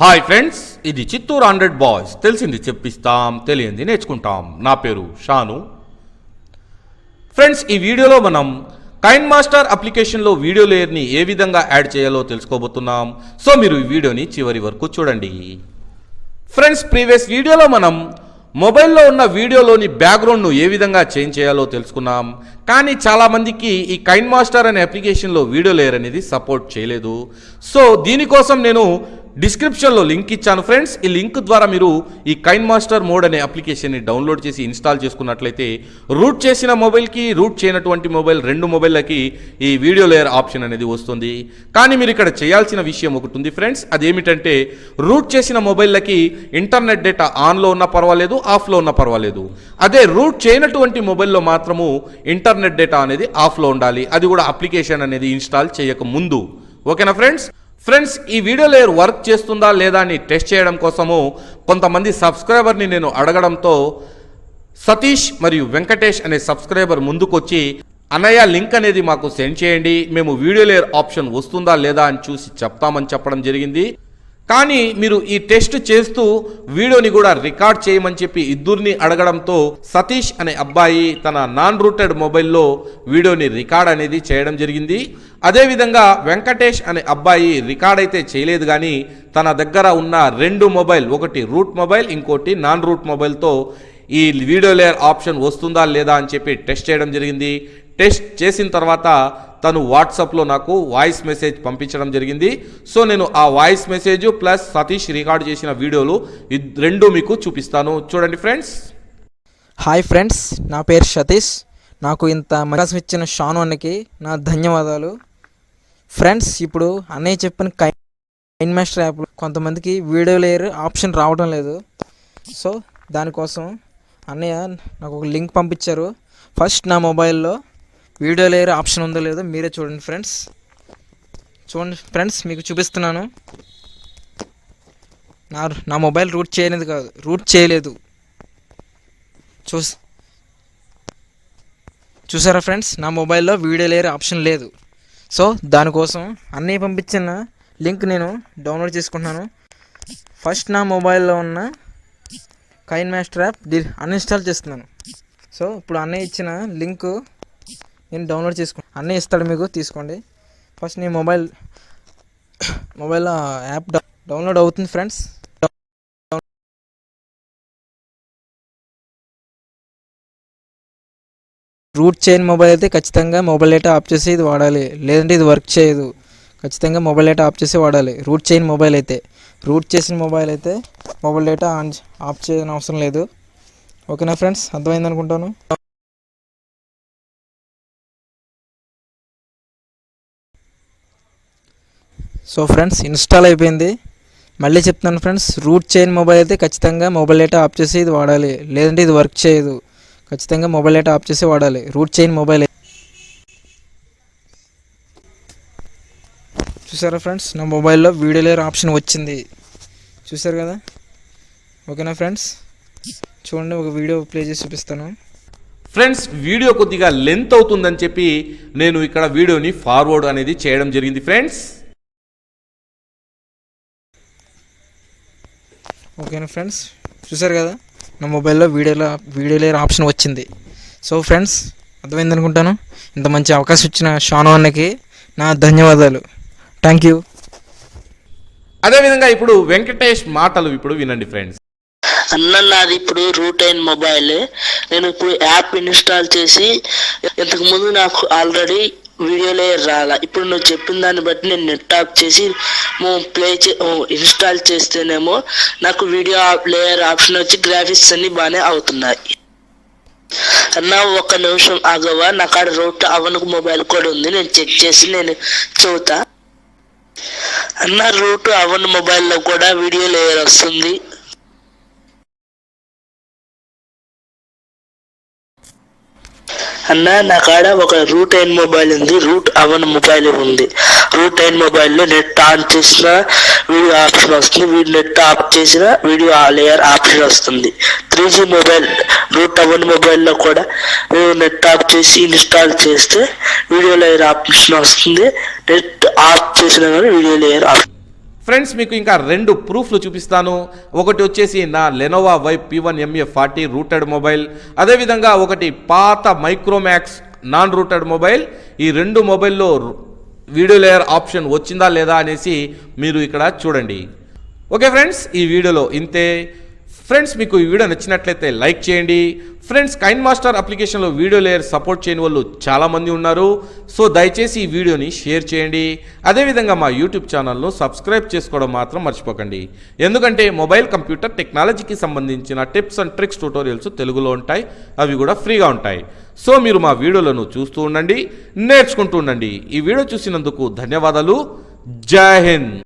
Hi friends ఇది Chittoor hundred boys. తెలిసింది చెప్పిస్తాం తెలియంది నేర్చుకుంటాం. నా పేరు షాను. ఫ్రెండ్స్ ఈ వీడియోలో మనం కైన్ మాస్టర్ అప్లికేషన్లో వీడియో లేయర్ని ఏ విధంగా యాడ్ చేయాలో తెలుసుకోబోతున్నాం. సో మీరు ఈ వీడియోని చివరి వరకు చూడండి. ఫ్రెండ్స్ ప్రీవియస్ వీడియోలో మనం మొబైల్లో ఉన్న వీడియోలోని బ్యాక్గ్రౌండ్ను ఏ విధంగా చేంజ్ చేయాలో తెలుసుకున్నాం. కానీ చాలామందికి ఈ కైన్ మాస్టర్ అనే అప్లికేషన్లో వీడియో లేయర్ అనేది సపోర్ట్ చేయలేదు. సో దీనికోసం నేను డిస్క్రిప్షన్లో లింక్ ఇచ్చాను ఫ్రెండ్స్. ఈ లింక్ ద్వారా మీరు ఈ కైన్ మాస్టర్ మోడ్ అనే అప్లికేషన్ని డౌన్లోడ్ చేసి ఇన్స్టాల్ చేసుకున్నట్లయితే రూట్ చేసిన మొబైల్కి రూట్ చేయనటువంటి మొబైల్ రెండు మొబైల్లకి ఈ వీడియో లేయర్ ఆప్షన్ అనేది వస్తుంది. కానీ మీరు ఇక్కడ చేయాల్సిన విషయం ఒకటి ఉంది ఫ్రెండ్స్. అదేమిటంటే రూట్ చేసిన మొబైల్లకి ఇంటర్నెట్ డేటా ఆన్లో ఉన్నా పర్వాలేదు ఆఫ్లో ఉన్నా పర్వాలేదు. అదే రూట్ చేయనటువంటి మొబైల్లో మాత్రము ఇంటర్నెట్ డేటా అనేది ఆఫ్లో ఉండాలి. అది కూడా అప్లికేషన్ అనేది ఇన్స్టాల్ చేయక ముందు ఓకేనా ఫ్రెండ్స్? ఫ్రెండ్స్ ఈ వీడియో లేయర్ వర్క్ చేస్తుందా లేదా అని టెస్ట్ చేయడం కోసము కొంతమంది సబ్స్క్రైబర్ని నేను అడగడంతో సతీష్ మరియు వెంకటేష్ అనే సబ్స్క్రైబర్ ముందుకొచ్చి అన్నయ్య లింక్ అనేది మాకు సెండ్ చేయండి మేము వీడియో లేయర్ ఆప్షన్ వస్తుందా లేదా అని చూసి చెప్తామని చెప్పడం జరిగింది. కానీ మీరు ఈ టెస్ట్ చేస్తూ వీడియోని కూడా రికార్డ్ చేయమని చెప్పి ఇద్దరిని అడగడంతో సతీష్ అనే అబ్బాయి తన నాన్ రూటెడ్ మొబైల్లో వీడియోని రికార్డ్ అనేది చేయడం జరిగింది. అదేవిధంగా వెంకటేష్ అనే అబ్బాయి రికార్డ్ అయితే చేయలేదు కానీ తన దగ్గర ఉన్న రెండు మొబైల్ ఒకటి రూట్ మొబైల్ ఇంకోటి నాన్ రూట్ మొబైల్తో ఈ వీడియో లేయర్ ఆప్షన్ వస్తుందా లేదా అని చెప్పి టెస్ట్ చేయడం జరిగింది. టెస్ట్ చేసిన తర్వాత తను వాట్సాప్లో నాకు వాయిస్ మెసేజ్ పంపించడం జరిగింది. సో నేను ఆ voice message plus Satish record చేసిన వీడియోలు రెండు మీకు చూపిస్తాను. చూడండి ఫ్రెండ్స్. హాయ్ ఫ్రెండ్స్ నా పేరు సతీష్. నాకు ఇంత అవకాశం ఇచ్చిన షానోన్కి నా ధన్యవాదాలు. ఫ్రెండ్స్ ఇప్పుడు అన్నయ్య చెప్పిన కైన్ మాస్టర్ యాప్ కొంతమందికి వీడియో లేయర్ ఆప్షన్ రావడం లేదు. సో దానికోసం అన్నయ్య నాకు ఒక లింక్ పంపించారు. ఫస్ట్ నా మొబైల్లో వీడియో లేయర్ ఆప్షన్ ఉందో లేదో మీరే చూడండి ఫ్రెండ్స్. చూడండి ఫ్రెండ్స్ మీకు చూపిస్తున్నాను. నా నా మొబైల్ రూట్ చేయలేదు కాదు రూట్ చేయలేదు. చూస్ చూసారా ఫ్రెండ్స్? నా మొబైల్లో వీడియో లేయర్ ఆప్షన్ లేదు. సో దానికోసం అన్నయ్య పంపించిన లింక్ నేను డౌన్లోడ్ చేసుకుంటున్నాను. ఫస్ట్ నా మొబైల్లో ఉన్న కైన్ మాస్టర్ యాప్ డి అన్ఇన్స్టాల్ చేస్తున్నాను. సో ఇప్పుడు అన్నయ్య ఇచ్చిన లింక్ నేను డౌన్లోడ్ చేసుకో అన్నీ ఇస్తాడు మీకు తీసుకోండి. ఫస్ట్ నీ మొబైల్ మొబైల్లో యాప్ డౌన్లోడ్ అవుతుంది ఫ్రెండ్స్ రూట్ చేయని మొబైల్ అయితే ఖచ్చితంగా మొబైల్ డేటా ఆఫ్ చేసి ఇది వాడాలి. లేదంటే ఇది వర్క్ చేయదు. ఖచ్చితంగా మొబైల్ డేటా ఆఫ్ చేసి వాడాలి. రూట్ చేయని మొబైల్ అయితే. రూట్ చేసిన మొబైల్ అయితే మొబైల్ డేటా ఆన్ ఆఫ్ చేయని అవసరం లేదు. ఓకేనా ఫ్రెండ్స్ అర్థమైంది అనుకుంటాను సో ఫ్రెండ్స్ ఇన్స్టాల్ అయిపోయింది. మళ్ళీ చెప్తాను ఫ్రెండ్స్ రూట్ చైన్ మొబైల్ అయితే ఖచ్చితంగా మొబైల్ డేటా ఆఫ్ చేసి ఇది వాడాలి. లేదంటే ఇది వర్క్ చేయదు. ఖచ్చితంగా మొబైల్ డేటా ఆఫ్ చేసి వాడాలి. రూట్ చైన్ మొబైల్ చూసారా ఫ్రెండ్స్? నా మొబైల్లో వీడియో లేయర్ ఆప్షన్ వచ్చింది. చూసారు కదా? ఓకేనా ఫ్రెండ్స్? చూడండి ఒక వీడియో ప్లే చేసి చూపిస్తాను. ఫ్రెండ్స్ వీడియో కొద్దిగా లెంత్ అవుతుందని చెప్పి నేను ఇక్కడ వీడియోని ఫార్వర్డ్ అనేది చేయడం జరిగింది. ఫ్రెండ్స్ ఓకేనా ఫ్రెండ్స్? చూసారు కదా? నా మొబైల్లో వీడియోలో వీడియో లేయర్ ఆప్షన్ వచ్చింది. సో ఫ్రెండ్స్ అర్థమైంది అనుకుంటాను? ఇంత మంచి అవకాశం ఇచ్చిన షాను అన్నకి నా ధన్యవాదాలు. Thank you. అదేవిధంగా ఇప్పుడు వెంకటేష్ మాటలు ఇప్పుడు వినండి ఫ్రెండ్స్. అన్న నాది ఇప్పుడు రూట్ అయిన మొబైల్. నేను ఇప్పుడు యాప్ ఇన్స్టాల్ చేసి ఇంతకు ముందు నాకు ఆల్రెడీ వీడియో లేయర్ రాలా. ఇప్పుడు నువ్వు చెప్పిన దాన్ని బట్టి నేను నెట్ ఆఫ్ చేసి ప్లే చే ఇన్స్టాల్ చేస్తేనేమో నాకు వీడియో లేయర్ ఆప్షన్ వచ్చి గ్రాఫిక్స్ అన్ని బాగానే అవుతున్నాయి. అన్నా ఒక్క నిమిషం ఆగవా? నా కాడ రోట్ అవనకు మొబైల్ కూడా ఉంది. నేను చెక్ చేసి నేను చెబుతా అన్న రూట్ అవన్ మొబైల్లో కూడా వీడియో లేయర్ వస్తుంది. అన్న నా కాడ ఒక రూట్ ఎయిన్ మొబైల్ ఉంది రూట్ అవన్ మొబైల్ ఉంది. రూట్ అయిన మొబైల్లో నెట్ ఆన్ చేసిన వీడియో ఆప్షన్ వస్తుంది. వీడియో నెట్ ఆఫ్ చేసిన వీడియో లేయర్ ఆప్షన్ వస్తుంది. త్రీ జీ మొబైల్ రూట్ అవన్ మొబైల్లో కూడా మేము నెట్ ఆఫ్ చేసి ఇన్స్టాల్ చేస్తే వీడియో లేయర్ ఆప్షన్ వస్తుంది. నెట్ ఆఫ్ చేసిన కానీ వీడియో లేయర్ ఆప్షన్ ఫ్రెండ్స్ మీకు ఇంకా రెండు ప్రూఫ్లు చూపిస్తాను. ఒకటి వచ్చేసి నా Lenovo Y P one MA forty rooted mobile అదేవిధంగా ఒకటి పాత మైక్రోమ్యాక్స్ నాన్ రూటెడ్ మొబైల్ ఈ రెండు మొబైల్లో వీడియో లేయర్ ఆప్షన్ వచ్చిందా లేదా అనేసి మీరు ఇక్కడ చూడండి. ఓకే ఫ్రెండ్స్ ఈ వీడియోలో ఇంతే. ఫ్రెండ్స్ మీకు ఈ వీడియో నచ్చినట్లయితే లైక్ చేయండి. ఫ్రెండ్స్ కైన్ మాస్టర్ అప్లికేషన్లో వీడియో లేయర్ సపోర్ట్ చేయని వాళ్ళు చాలామంది ఉన్నారు. సో దయచేసి ఈ వీడియోని షేర్ చేయండి. అదేవిధంగా మా యూట్యూబ్ ఛానల్ను సబ్స్క్రైబ్ చేసుకోవడం మాత్రం మర్చిపోకండి. ఎందుకంటే మొబైల్ కంప్యూటర్ టెక్నాలజీకి సంబంధించిన టిప్స్ అండ్ ట్రిక్స్ ట్యూటోరియల్స్ తెలుగులో ఉంటాయి. అవి కూడా ఫ్రీగా ఉంటాయి. సో మీరు మా వీడియోలను చూస్తూ ఉండండి నేర్చుకుంటూ ఉండండి. ఈ వీడియో చూసినందుకు ధన్యవాదాలు. జై హింద్.